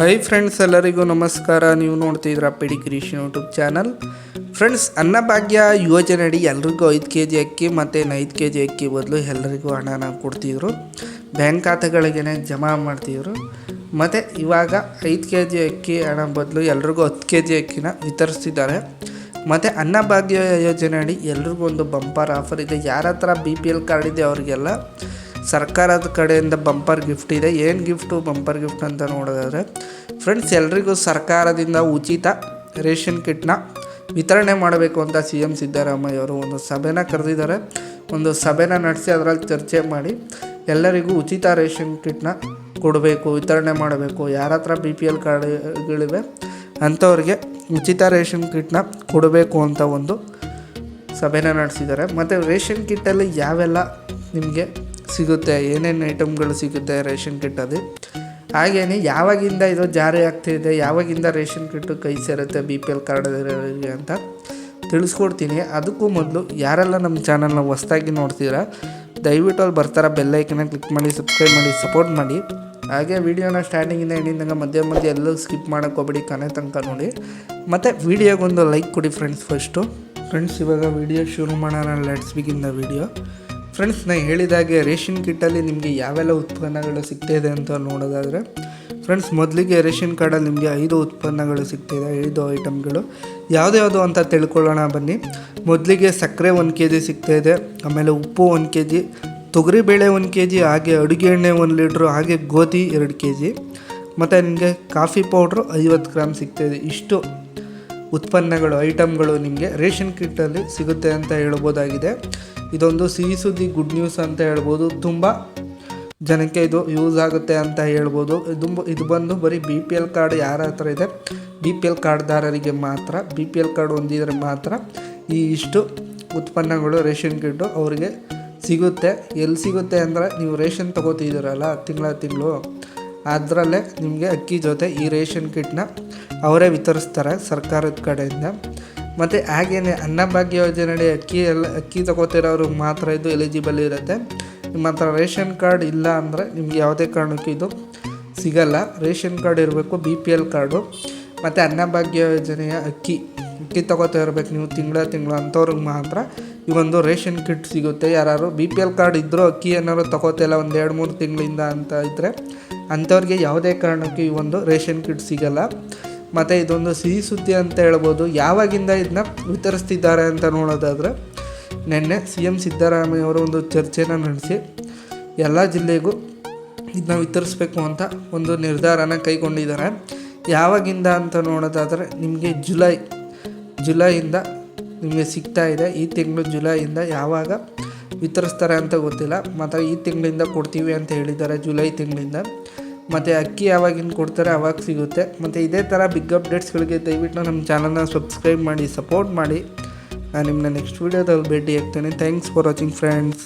Hi friends ಎಲ್ಲರಿಗೂ ನಮಸ್ಕಾರ. ನೀವು ನೋಡ್ತಿದ್ರ PD Krishi YouTube channel friends Annabhagya ಯೋಜನೆ ಅಡಿ ಎಲ್ರಿಗೂ ಐದು ಕೆ ಜಿ ಅಕ್ಕಿ ಮತ್ತು ಐದು ಕೆ ಜಿ ಅಕ್ಕಿ ಬದಲು ಎಲ್ಲರಿಗೂ ಹಣನ ಕೊಡ್ತಿದ್ರು. ಬ್ಯಾಂಕ್ ಖಾತೆಗಳಿಗೆ ಜಮಾ ಮಾಡ್ತಿದ್ರು. ಮತ್ತು ಇವಾಗ ಐದು ಕೆ ಜಿ ಅಕ್ಕಿ ಹಣ ಬದಲು ಎಲ್ರಿಗೂ ಹತ್ತು ಕೆ ಜಿ ಅಕ್ಕಿನ ವಿತರಿಸ್ತಿದ್ದಾರೆ. ಮತ್ತು ಅನ್ನಭಾಗ್ಯ ಯೋಜನೆ ಅಡಿ ಎಲ್ರಿಗೂ ಒಂದು ಬಂಪರ್ ಆಫರ್ ಇದೆ. ಯಾರ ಹತ್ರ ಬಿ ಪಿ ಎಲ್ ಕಾರ್ಡ್ ಇದೆ ಅವರಿಗೆಲ್ಲ ಸರ್ಕಾರದ ಕಡೆಯಿಂದ ಬಂಪರ್ ಗಿಫ್ಟ್ ಇದೆ. ಏನು ಗಿಫ್ಟು? ಬಂಪರ್ ಗಿಫ್ಟ್ ಅಂತ ನೋಡೋದಾದರೆ ಫ್ರೆಂಡ್ಸ್ ಎಲ್ರಿಗೂ ಸರ್ಕಾರದಿಂದ ಉಚಿತ ರೇಷನ್ ಕಿಟ್ನ ವಿತರಣೆ ಮಾಡಬೇಕು ಅಂತ ಸಿ ಸಿದ್ದರಾಮಯ್ಯ ಅವರು ಒಂದು ಸಭೆನ ಕರೆದಿದ್ದಾರೆ. ಒಂದು ಸಭೆನ ನಡೆಸಿ ಅದರಲ್ಲಿ ಚರ್ಚೆ ಮಾಡಿ ಎಲ್ಲರಿಗೂ ಉಚಿತ ರೇಷನ್ ಕಿಟ್ನ ಕೊಡಬೇಕು, ವಿತರಣೆ ಮಾಡಬೇಕು. ಯಾರ ಹತ್ರ ಬಿ ಪಿ ಎಲ್ ಕಾರ್ಡ್ಗಳಿವೆ, ಅಂಥವ್ರಿಗೆ ಉಚಿತ ರೇಷನ್ ಕಿಟ್ನ ಕೊಡಬೇಕು ಅಂತ ಒಂದು ಸಭೆನ ನಡೆಸಿದ್ದಾರೆ. ಮತ್ತು ರೇಷನ್ ಕಿಟ್ಟಲ್ಲಿ ಯಾವೆಲ್ಲ ನಿಮಗೆ ಸಿಗುತ್ತೆ, ಏನೇನು ಐಟಮ್ಗಳು ಸಿಗುತ್ತೆ ರೇಷನ್ ಕಿಟ್ಟಲ್ಲಿ ಹಾಗೆಯೇ ಯಾವಾಗಿಂದ ಇದು ಜಾರಿ ಆಗ್ತಿದೆ ಯಾವಾಗಿಂದ ರೇಷನ್ ಕಿಟ್ಟು ಕೈ ಸೇರುತ್ತೆ ಬಿ ಪಿ ಎಲ್ ಕಾರ್ಡ್ ಅಂತ ತಿಳಿಸ್ಕೊಡ್ತೀನಿ. ಅದಕ್ಕೂ ಮೊದಲು ಯಾರೆಲ್ಲ ನಮ್ಮ ಚಾನಲ್ನ ಹೊಸ್ದಾಗಿ ನೋಡ್ತೀರಾ, ದಯವಿಟ್ಟು ಅಲ್ಲಿ ಬರ್ತಾರ ಬೆಲ್ಲೈಕನ್ನ ಕ್ಲಿಕ್ ಮಾಡಿ ಸಬ್ಸ್ಕ್ರೈಬ್ ಮಾಡಿ ಸಪೋರ್ಟ್ ಮಾಡಿ. ಹಾಗೆ ವೀಡಿಯೋನ ಸ್ಟಾರ್ಟಿಂಗಿಂದ ಹಿಡಿದಂಗೆ ಮಧ್ಯ ಮಧ್ಯ ಎಲ್ಲೂ ಸ್ಕಿಪ್ ಮಾಡೋಕೆ ಹೋಗ್ಬಿಡಿ, ಕೊನೆ ತನಕ ನೋಡಿ. ಮತ್ತು ವೀಡಿಯೋಗೊಂದು ಲೈಕ್ ಕೊಡಿ ಫ್ರೆಂಡ್ಸ್ ಫಸ್ಟು ಫ್ರೆಂಡ್ಸ್ ಇವಾಗ ವೀಡಿಯೋ ಶುರು ಮಾಡೋಣ let's begin the video friends ನಾನು ಹೇಳಿದಾಗೆ ರೇಷನ್ ಕಿಟ್ಟಲ್ಲಿ ನಿಮಗೆ ಯಾವೆಲ್ಲ ಉತ್ಪನ್ನಗಳು ಸಿಗ್ತಾಯಿದೆ ಅಂತ ನೋಡೋದಾದರೆ ಫ್ರೆಂಡ್ಸ್ ಮೊದಲಿಗೆ ರೇಷನ್ ಕಾರ್ಡಲ್ಲಿ ನಿಮಗೆ ಐದು ಉತ್ಪನ್ನಗಳು ಸಿಗ್ತಾಯಿದೆ ಐದು ಐಟಮ್ಗಳು ಯಾವುದ್ಯಾವುದು ಅಂತ ತಿಳ್ಕೊಳ್ಳೋಣ ಬನ್ನಿ. ಮೊದಲಿಗೆ ಸಕ್ಕರೆ ಒಂದು ಕೆ ಜಿ ಸಿಗ್ತಾಯಿದೆ ಆಮೇಲೆ ಉಪ್ಪು ಒಂದು ಕೆ ಜಿ ತೊಗರಿಬೇಳೆ ಒಂದು ಕೆ ಜಿ ಹಾಗೆ ಅಡುಗೆ ಎಣ್ಣೆ ಒಂದು ಲೀಟ್ರು ಹಾಗೆ ಗೋಧಿ ಎರಡು ಕೆ ಜಿ ಮತ್ತು ನಿಮಗೆ ಕಾಫಿ ಪೌಡ್ರು ಐವತ್ತು ಗ್ರಾಮ್ ಸಿಗ್ತಾಯಿದೆ ಇಷ್ಟು ಉತ್ಪನ್ನಗಳು ಐಟಮ್ಗಳು ನಿಮಗೆ ರೇಷನ್ ಕಿಟ್ಟಲ್ಲಿ ಸಿಗುತ್ತೆ ಅಂತ ಹೇಳ್ಬೋದಾಗಿದೆ. ಇದೊಂದು ಸಿಹಿ ಸುದ್ದಿ, ಗುಡ್ ನ್ಯೂಸ್ ಅಂತ ಹೇಳ್ಬೋದು. ತುಂಬ ಜನಕ್ಕೆ ಇದು ಯೂಸ್ ಆಗುತ್ತೆ ಅಂತ ಹೇಳ್ಬೋದು. ಇದು ಇದು ಬಂದು ಬರೀ ಬಿ ಪಿ ಎಲ್ ಕಾರ್ಡ್ ಯಾರ ಹತ್ರ ಇದೆ? ಬಿ ಪಿ ಎಲ್ ಕಾರ್ಡ್ದಾರರಿಗೆ ಮಾತ್ರ, ಬಿ ಪಿ ಎಲ್ ಕಾರ್ಡ್ ಹೊಂದಿದ್ರೆ ಮಾತ್ರ ಈ ಇಷ್ಟು ಉತ್ಪನ್ನಗಳು, ರೇಷನ್ ಕಿಟ್ಟು ಅವರಿಗೆ ಸಿಗುತ್ತೆ. ಎಲ್ಲಿ ಸಿಗುತ್ತೆ ಅಂದರೆ ನೀವು ರೇಷನ್ ತೊಗೋತಿದ್ದೀರಲ್ಲ ತಿಂಗಳ ತಿಂಗಳು? ಅದರಲ್ಲೇ ನಿಮಗೆ ಅಕ್ಕಿ ಜೊತೆ ಈ ರೇಷನ್ ಕಿಟ್ನ ಅವರೇ ವಿತರಿಸ್ತಾರೆ ಸರ್ಕಾರದ ಕಡೆಯಿಂದ. ಮತ್ತು ಹಾಗೇನೆ ಅನ್ನಭಾಗ್ಯ ಯೋಜನೆಯಡಿ ಅಕ್ಕಿ ಎಲ್ಲ, ಅಕ್ಕಿ ತಗೋತಿರೋರು ಮಾತ್ರ ಇದು ಎಲಿಜಿಬಲ್ ಇರುತ್ತೆ. ನಿಮ್ಮ ಹತ್ರ ರೇಷನ್ ಕಾರ್ಡ್ ಇಲ್ಲ ಅಂದರೆ ನಿಮ್ಗೆ ಯಾವುದೇ ಕಾರಣಕ್ಕೂ ಇದು ಸಿಗಲ್ಲ. ರೇಷನ್ ಕಾರ್ಡ್ ಇರಬೇಕು ಬಿ ಪಿ ಎಲ್ ಕಾರ್ಡು. ಮತ್ತು ಅನ್ನಭಾಗ್ಯ ಯೋಜನೆಯ ಅಕ್ಕಿ. ಅಕ್ಕಿ ತಗೋತಾ ಇರ್ಬೇಕು ನೀವು ತಿಂಗಳ ತಿಂಗಳ ಅಂಥವ್ರಿಗೆ ಮಾತ್ರ. ಈ ಒಂದು ರೇಷನ್ ಕಿಟ್ ಸಿಗುತ್ತೆ. ಯಾರು ಬಿ ಪಿ ಎಲ್ ಕಾರ್ಡ್ ಇದ್ದರೂ ಅಕ್ಕಿ ಏನಾದ್ರು ತಗೋತಿಲ್ಲ ಒಂದು ಎರಡು ಮೂರು ತಿಂಗಳಿಂದ ಅಂತ ಇದ್ದರೆ ಅಂಥವ್ರಿಗೆ ಯಾವುದೇ ಕಾರಣಕ್ಕೂ ಈ ಒಂದು ರೇಷನ್ ಕಿಟ್ ಸಿಗಲ್ಲ. ಮತ್ತು ಇದೊಂದು ಸಿಹಿ ಸುದ್ದಿ ಅಂತ ಹೇಳ್ಬೋದು. ಯಾವಾಗಿಂದ ಇದನ್ನ ವಿತರಿಸ್ತಿದ್ದಾರೆ ಅಂತ ನೋಡೋದಾದರೆ, ನಿನ್ನೆ ಸಿ ಎಂ ಸಿದ್ದರಾಮಯ್ಯ ಅವರು ಒಂದು ಚರ್ಚೆನ ನಡೆಸಿ, ಎಲ್ಲ ಜಿಲ್ಲೆಗೂ ಇದನ್ನ ವಿತರಿಸ್ಬೇಕು ಅಂತ ಒಂದು ನಿರ್ಧಾರನ ಕೈಗೊಂಡಿದ್ದಾರೆ. ಯಾವಾಗಿಂದ ಅಂತ ನೋಡೋದಾದರೆ, ನಿಮಗೆ ಜುಲೈ ಜುಲೈಯಿಂದ ನಿಮಗೆ ಸಿಗ್ತಾ ಇದೆ. ಈ ತಿಂಗಳು ಜುಲೈಯಿಂದ ಯಾವಾಗ ವಿತರಿಸ್ತಾರೆ ಅಂತ ಗೊತ್ತಿಲ್ಲ. ಮತ್ತು ಈ ತಿಂಗಳಿಂದ ಕೊಡ್ತೀವಿ ಅಂತ ಹೇಳಿದ್ದಾರೆ, ಜುಲೈ ತಿಂಗಳಿಂದ. ಮತ್ತು ಅಕ್ಕಿ ಯಾವಾಗಿಂದ ಕೊಡ್ತಾರೆ ಅವಾಗ ಸಿಗುತ್ತೆ. ಮತ್ತು ಇದೇ ಥರ ಬಿಗ್ ಅಪ್ಡೇಟ್ಸ್ಗಳಿಗೆ ದಯವಿಟ್ಟು ನಮ್ಮ ಚಾನಲ್ನ ಸಬ್ಸ್ಕ್ರೈಬ್ ಮಾಡಿ ಸಪೋರ್ಟ್ ಮಾಡಿ. ನಾನು ನಿಮ್ಮನ್ನ ನೆಕ್ಸ್ಟ್ ವೀಡಿಯೋದಲ್ಲಿ ಭೇಟಿ ಆಗ್ತೇನೆ. Thanks for watching friends